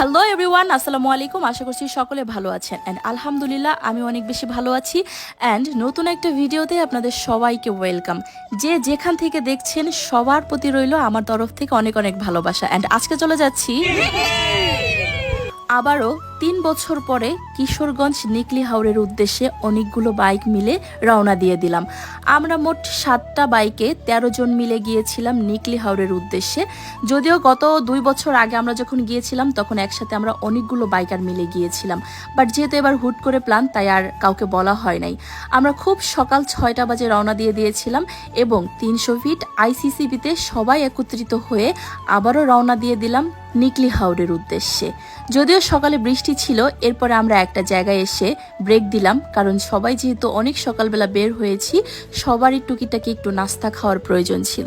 Hello everyone আসসালামু আলাইকুম আশা করছি সকলে ভালো আছেন। অ্যান্ড আলহামদুলিল্লাহ আমি অনেক বেশি ভালো আছি। অ্যান্ড নতুন একটা ভিডিওতে আপনাদের সবাইকে ওয়েলকাম যে যেখান থেকে দেখছেন সবার প্রতি রইল আমার তরফ থেকে অনেক অনেক ভালোবাসা। অ্যান্ড আজকে চলে যাচ্ছি আবারও তিন বছর পরে কিশোরগঞ্জ নিকলি হাওড়ের উদ্দেশ্যে অনেকগুলো বাইক মিলে রওনা দিয়ে দিলাম। আমরা মোট সাতটা বাইকে ১৩ জন মিলে গিয়েছিলাম নিকলি হাওড়ের উদ্দেশ্যে। যদিও গত দুই বছর আগে আমরা যখন গিয়েছিলাম, তখন একসাথে আমরা অনেকগুলো বাইকার মিলে গিয়েছিলাম। বাট যেহেতু এবার হুট করে প্ল্যান, তাই আর কাউকে বলা হয় নাই। আমরা খুব সকাল ছয়টা বাজে রওনা দিয়ে দিয়েছিলাম এবং তিনশো ফিট আইসিসিবিতে সবাই একত্রিত হয়ে আবারও রওনা দিয়ে দিলাম নিকলি হাওড়ের উদ্দেশ্যে। যদিও সকালে বৃষ্টি ছিল, এরপরে আমরা একটা জায়গায় এসে ব্রেক দিলাম, কারণ সবাই যেহেতু অনেক সকালবেলা বের হয়েছি, সবারই টুকিটাকি একটু নাস্তা খাওয়ার প্রয়োজন ছিল।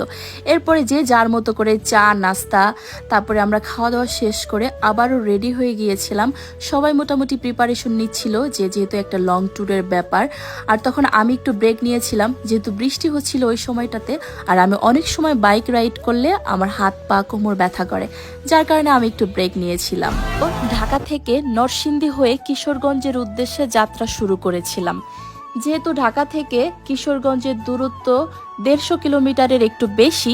এরপরে যে যার মতো করে চা, নাস্তা, তারপরে আমরা খাওয়া দাওয়া শেষ করে আবারও রেডি হয়ে গিয়েছিলাম। সবাই মোটামুটি প্রিপারেশন নিচ্ছিল যে যেহেতু একটা লং ট্যুরের ব্যাপার, আর তখন আমি একটু ব্রেক নিয়েছিলাম, যেহেতু বৃষ্টি হচ্ছিল ওই সময়টাতে, আর আমি অনেক সময় বাইক রাইড করলে আমার হাত পা কোমর ব্যথা করে, যার কারণে আমি একটু ব্রেক নিয়েছিলাম। ঢাকা থেকে নরসিংদী হয়ে কিশোরগঞ্জের উদ্দেশ্যে যাত্রা শুরু করেছিলাম। যেহেতু ঢাকা থেকে কিশোরগঞ্জের দূরত্ব দেড়শো কিলোমিটারের একটু বেশি,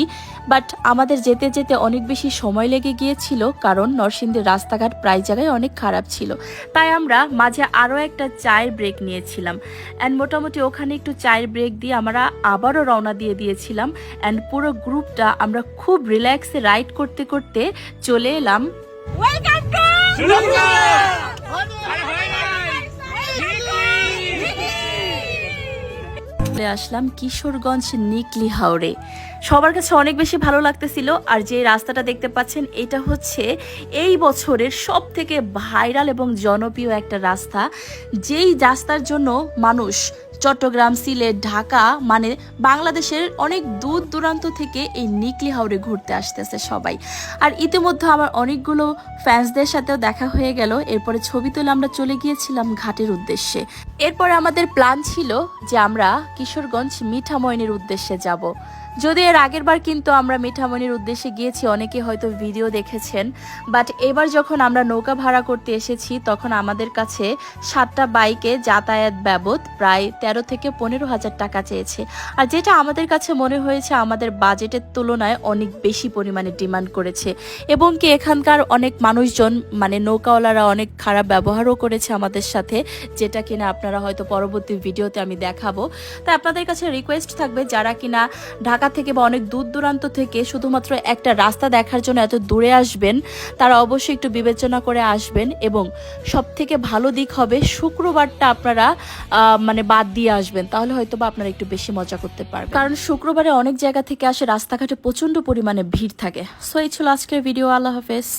বাট আমাদের যেতে যেতে অনেক বেশি সময় লেগে গিয়েছিল কারণ নরসিংদীর রাস্তাঘাট প্রায় জায়গায় অনেক খারাপ ছিল। তাই আমরা মাঝে আরও একটা চায়ের ব্রেক নিয়েছিলাম। অ্যান্ড মোটামুটি ওখানে একটু চায়ের ব্রেক দিয়ে আমরা আবারও রওনা দিয়ে দিয়েছিলাম। অ্যান্ড পুরো গ্রুপটা আমরা খুব রিল্যাক্সে রাইড করতে করতে চলে এলাম। চলে আসলাম কিশোরগঞ্জ নিকলি হাওড়ে সবার কাছে অনেক বেশি ভালো লাগতেছিল আর যে রাস্তাটা দেখতে পাচ্ছেন, এটা হচ্ছে এই বছরের সব থেকে ভাইরাল এবং জনপ্রিয় একটা রাস্তা। যেই রাস্তার জন্য মানুষ চট্টগ্রাম, সিলেট, ঢাকা মানে বাংলাদেশের অনেক দূর দূরান্ত থেকে এই নিকলি হাওড়ে ঘুরতে আসতেছে সবাই। আর ইতিমধ্যে আমার অনেকগুলো ফ্যান্সদের সাথেও দেখা হয়ে গেল, এরপরে ছবি তুলে আমরা চলে গিয়েছিলাম ঘাটের উদ্দেশ্যে। এরপরে আমাদের প্ল্যান ছিল যে আমরা কিশোরগঞ্জ মিঠাময়নের উদ্দেশ্যে যাব। যদি এর আগের বার কিন্তু আমরা মিঠামনির উদ্দেশ্যে গিয়েছি, অনেকে হয়তো ভিডিও দেখেছেন বাট এবার যখন আমরা নৌকা ভাড়া করতে এসেছি, তখন আমাদের কাছে সাতটা বাইকে যাতায়াত বাবদ প্রায় তেরো থেকে পনেরো হাজার টাকা চেয়েছে। আর যেটা আমাদের কাছে মনে হয়েছে, আমাদের বাজেটের তুলনায় অনেক বেশি পরিমাণে ডিমান্ড করেছে। এবং কি এখানকার অনেক মানুষজন মানে নৌকাওয়ালারা অনেক খারাপ ব্যবহারও করেছে আমাদের সাথে, যেটা কিনা আপনারা হয়তো পরবর্তী ভিডিওতে আমি দেখাবো। তাই আপনাদের কাছে রিকোয়েস্ট থাকবে, যারা কিনা ঢাকা থেকে বা অনেক দূর দূরান্ত থেকে শুধুমাত্র একটা রাস্তা দেখার জন্য এত দূরে আসবেন, তারা অবশ্যই একটু বিবেচনা করে আসবেন এবং সব থেকে ভালো দিক হবে শুক্রবারটা আপনারা মানে বাদ দিয়ে আসবেন। তাহলে হয়তো বা আপনারা একটু বেশি মজা করতে পারবেন। কারণ শুক্রবারে অনেক জায়গা থেকে আসে রাস্তাঘাটে প্রচণ্ড পরিমাণে ভিড় থাকে। সো এই ছিল আজকের ভিডিও। আল্লাহ হাফেজ।